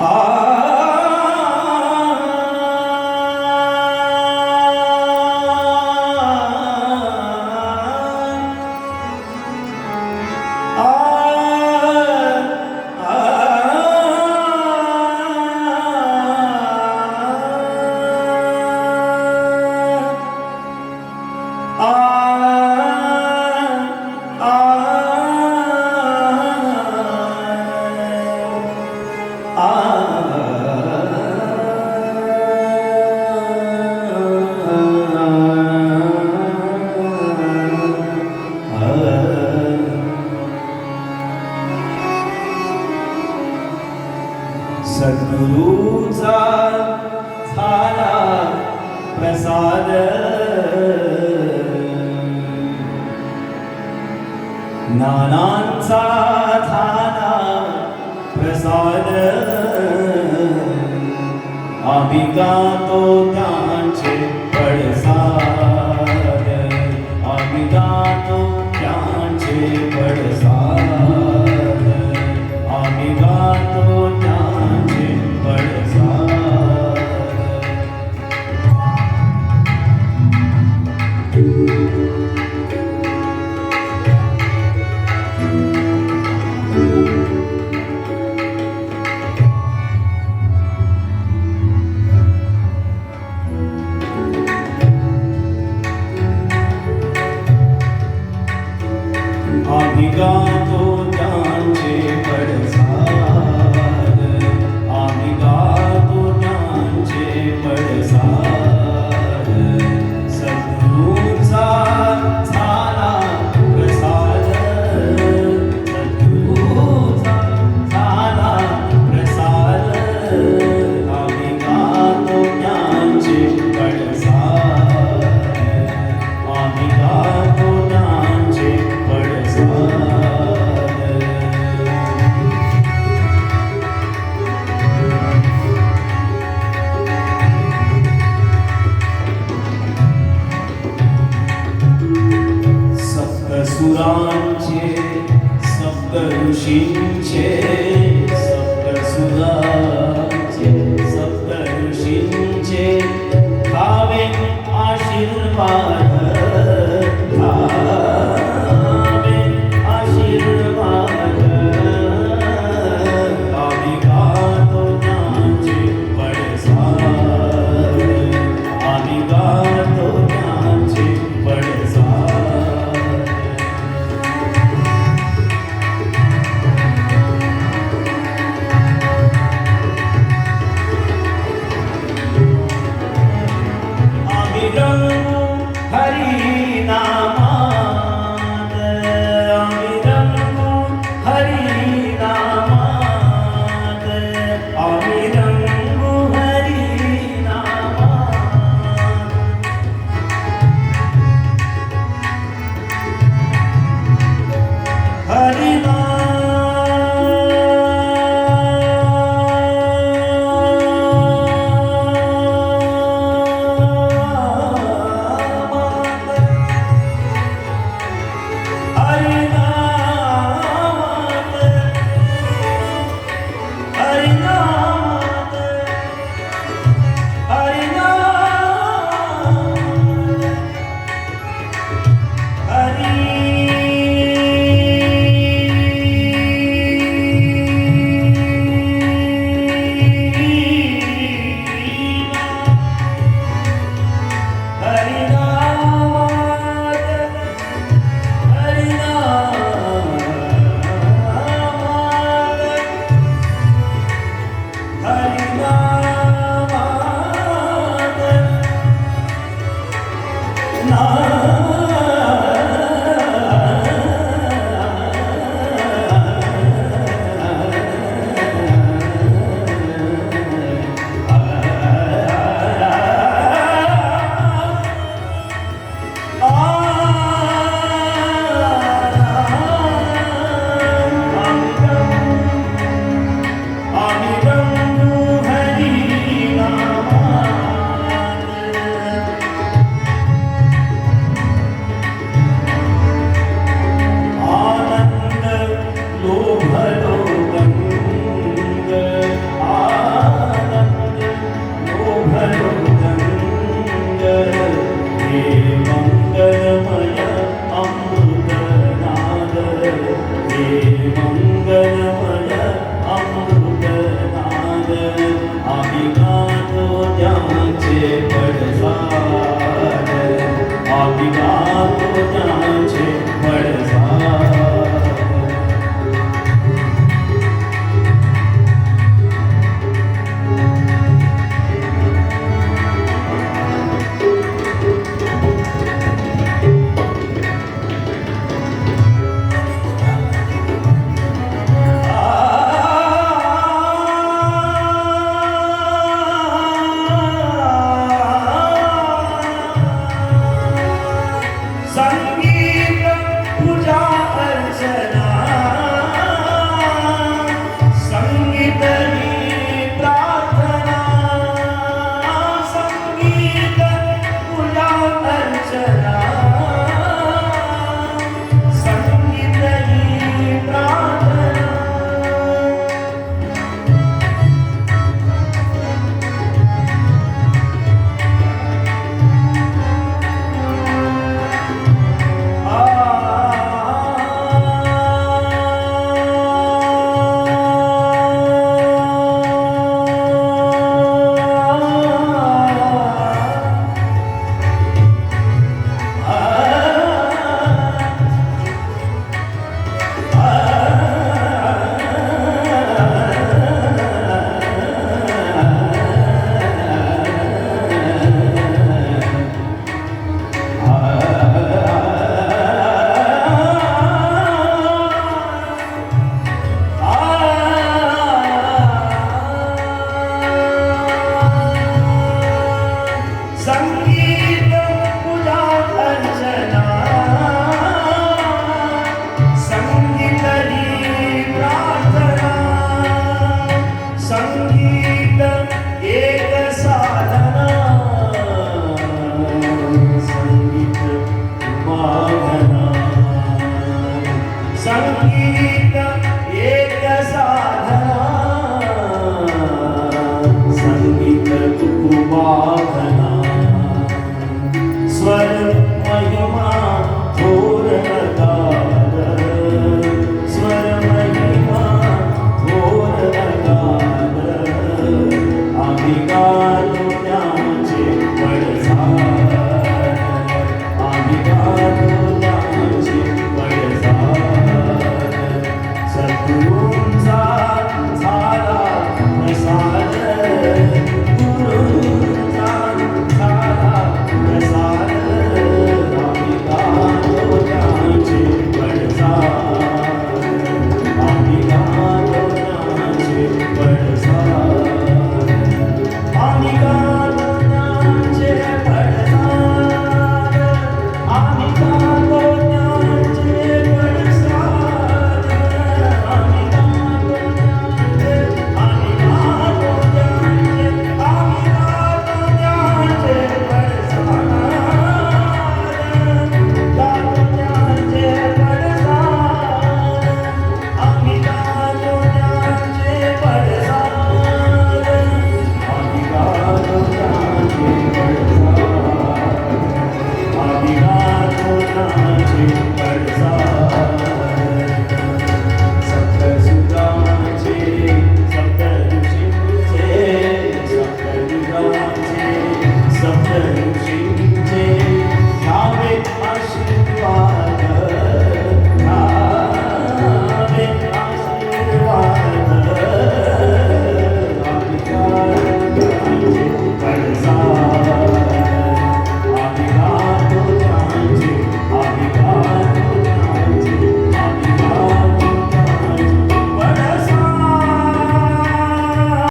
Ah. नानांचा झाला प्रसाद. आम्ही तो त्यांचे पडसाद आम्ही तो त्यांचे पड स्फुरांचे सप्त ऋषींचे আমি ডাক साधना. संगीत कुकुमाधना सद्गुरूंचा झाला प्रसाद गुरु